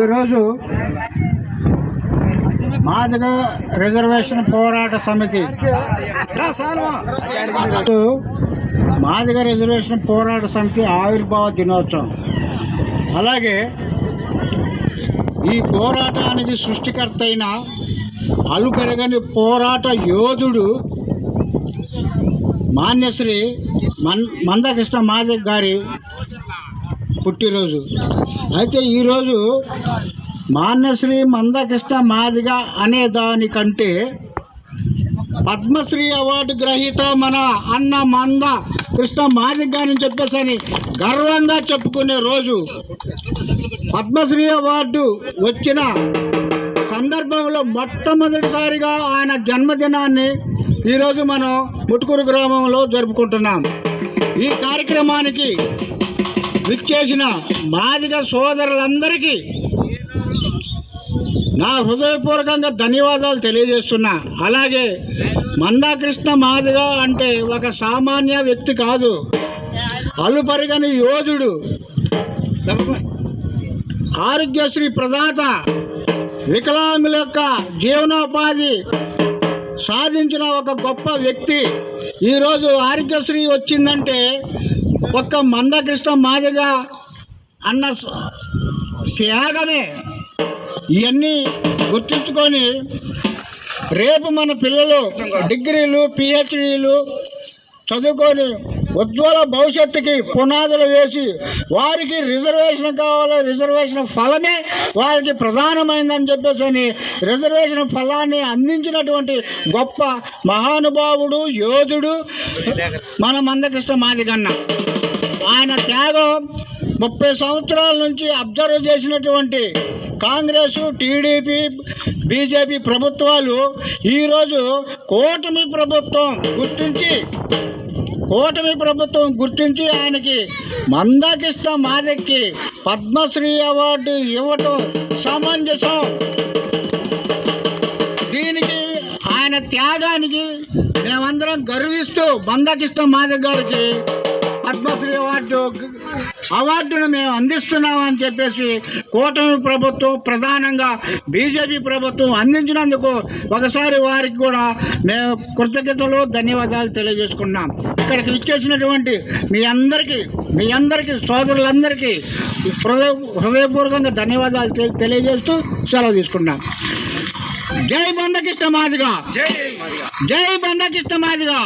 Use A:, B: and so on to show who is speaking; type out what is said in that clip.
A: ఈరోజు మాదిగ రిజర్వేషన్ పోరాట సమితి. మాదిగ రిజర్వేషన్ పోరాట సమితి ఆవిర్భావ దినోత్సవం. అలాగే ఈ పోరాటానికి సృష్టికర్త అయిన అలుపెరగని పోరాట యోధుడు మాన్యశ్రీ మన్ మందకృష్ణ మాదిక్ గారి పుట్టినరోజు అయితే ఈరోజు మాన్యశ్రీ మందకృష్ణ మాదిగ అనే దానికంటే పద్మశ్రీ అవార్డు గ్రహీత మన అన్న మంద కృష్ణ మాదిగ అని చెప్పేసి అని గర్వంగా చెప్పుకునే రోజు. పద్మశ్రీ అవార్డు వచ్చిన సందర్భంలో మొట్టమొదటిసారిగా ఆయన జన్మదినాన్ని ఈరోజు మనం ముటుకూరు గ్రామంలో జరుపుకుంటున్నాం. ఈ కార్యక్రమానికి విచ్చేసిన మాదిగ సోదరులందరికీ నా హృదయపూర్వకంగా ధన్యవాదాలు తెలియజేస్తున్నా. అలాగే మందాకృష్ణ మాదిగ అంటే ఒక సామాన్య వ్యక్తి కాదు. అలుపరిగని యోధుడు. ఆరోగ్యశ్రీ ప్రదాత వికలాంగుల యొక్క జీవనోపాధి సాధించిన ఒక గొప్ప వ్యక్తి. ఈరోజు ఆరోగ్యశ్రీ వచ్చిందంటే ఒక్క మందకృష్ణ మాదిగ అన్న త్యాగమే. ఇవన్నీ గుర్తుంచుకొని రేపు మన పిల్లలు డిగ్రీలు పిహెచ్డీలు చదువుకొని ఉజ్వల భవిష్యత్తుకి పునాదులు వేసి వారికి రిజర్వేషన్ కావాలి రిజర్వేషన్ ఫలమే వారికి ప్రధానమైందని చెప్పేసి అని రిజర్వేషన్ ఫలాన్ని అందించినటువంటి గొప్ప మహానుభావుడు యోధుడు మన మందకృష్ణ మాదిగన్న. ఆయన త్యాగం ముప్పై సంవత్సరాల నుంచి అబ్జర్వ్ చేసినటువంటి కాంగ్రెస్ టీడీపీ బీజేపీ ప్రభుత్వాలు ఈరోజు కూటమి ప్రభుత్వం గుర్తించి కూటమి ప్రభుత్వం గుర్తించి ఆయనకి మందకృష్ణ మాదక్కి పద్మశ్రీ అవార్డు ఇవ్వటం సమంజసం. దీనికి ఆయన త్యాగానికి మేమందరం గర్విస్తూ మందకృష్ణ మాదక్ గారికి పద్మశ్రీ అవార్డు అవార్డును మేము అందిస్తున్నామని చెప్పేసి కూటమి ప్రభుత్వం ప్రధానంగా బీజేపీ ప్రభుత్వం అందించినందుకు ఒకసారి వారికి కూడా మేము కృతజ్ఞతలు ధన్యవాదాలు తెలియజేసుకున్నాం ఇక్కడికి ఇచ్చేసినటువంటి మీ అందరికీ మీ అందరికీ సోదరులందరికీ హృదయ హృదయపూర్వకంగా ధన్యవాదాలు తెలియజేస్తూ సెలవు తీసుకున్నాం జై బంధకృష్ణ మాదిగా! జై బంధకృష్ణ మాదిగా!